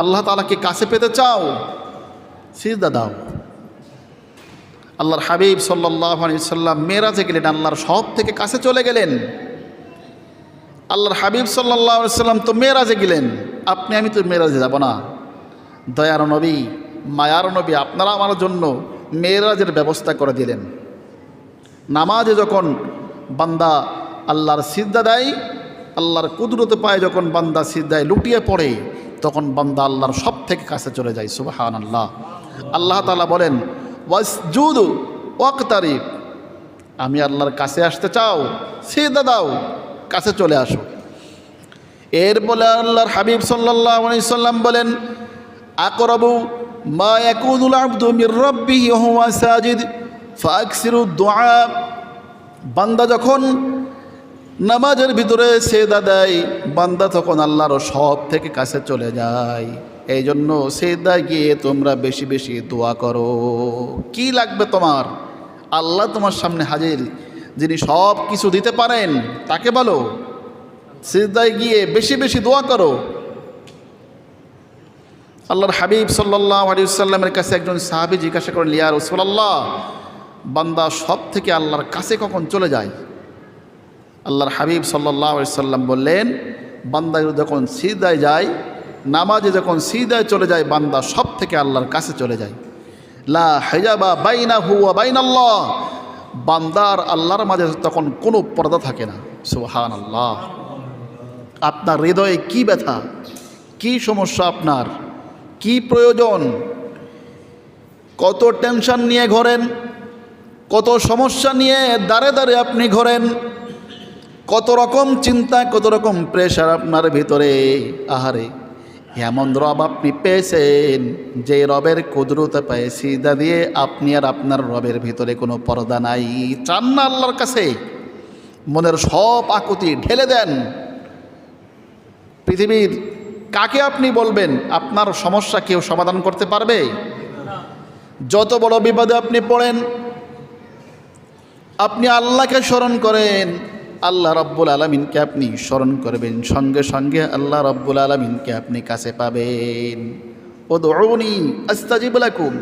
আল্লাহ তালাকে কাছে পেতে চাও? সিজদা দাও। আল্লাহর হাবিব সাল্লাহ সাল্লাম মেয়েরাজে গেলেন, আল্লাহর সব থেকে কাছে চলে গেলেন। আল্লাহর হাবিব সাল্লাহ সাল্লাম তো মেয়েরাজে গেলেন। আপনি, আমি তো মেয়েরাজে যাব না। দয়ার নবী, মায়ার নবী, আপনারা আমার জন্য মেয়েরাজের ব্যবস্থা করে দিলেন। নামাজে যখন বান্দা আল্লাহর সিদ্ধা দেয়, আল্লাহর কুদরতে পায় যখন বান্দা সিদ্ধায় লুটিয়ে পড়ে তখন বান্দা আল্লাহর সব থেকে কাছে চলে যায় সুবাহান আল্লাহ আল্লাহ তালা বলেন, ওয়াসজুদ ওয়াক্তারিফ আমি আল্লাহর কাছে আসতে চাও সিদ্ধা দাও, কাছে চলে আসো। এর বলে আল্লাহর হাবিব সাল্লাহ সাল্লাম বলেন, আকরবু মা আবদু মির বান্দা যখন নামাজের ভিতরে সেদা দেয়, বান্দা তখন আল্লাহর সব থেকে কাছে চলে যায়। এই জন্য সেদা গিয়ে তোমরা বেশি বেশি দোয়া করো। কি লাগবে তোমার? আল্লাহ তোমার সামনে হাজির। যিনি সব কিছু দিতে পারেন, তাকে বলো। সিজদায় গিয়ে বেশি বেশি দোয়া করো। আল্লাহর হাবিব সাল্লাহ আলিয়াল্লামের কাছে একজন সাহাবি জিজ্ঞাসা করেন লিয়া রসুল্লাহ বান্দা সব থেকে আল্লাহর কাছে কখন চলে যায়? আল্লাহর হাবিব সাল্লাহ সাল্লাম বললেন বান্দা যখন সিদায় যায়, নামাজে যখন সিদায় চলে যায়, বান্দা সব থেকে আল্লাহর কাছে চলে যায়। লা হেজাবা বাইনা হুয়া বাইন আল্লাহ বান্দার আল্লাহর মাঝে তখন কোনো পর্দা থাকে না। সুহান আল্লাহ আপনার হৃদয়ে কি ব্যথা? কি সমস্যা আপনার? কি প্রয়োজন? কত টেনশন নিয়ে ঘোরেন? কত সমস্যা নিয়ে দাঁড়ে দাঁড়ে আপনি ঘোরেন? কত রকম চিন্তা, কত রকম প্রেশার আপনার ভিতরে। আহারে, এমন রব আপনি পেয়েছেন, যে রবের কুদরতে পায়ে সিদা দিয়ে আপনি আর আপনার রবের ভিতরে কোনো পর্দা নাই। চান না আল্লাহর কাছে, মনের সব আকুতি ঢেলে দেন। পৃথিবীর কাকে আপনি বলবেন? আপনার সমস্যা কেউ সমাধান করতে পারবে? যত বড় বিপদে আপনি পড়েন, আপনি আল্লাহকে স্মরণ করেন আল্লাহ রব্বুল আলমিনকে আপনি স্মরণ করবেন। সঙ্গে সঙ্গে আল্লাহ রব্বুল আলমিনকে আপনি কাছে পাবেন। ও দৌড়নি আস্তাজিবুলাকুম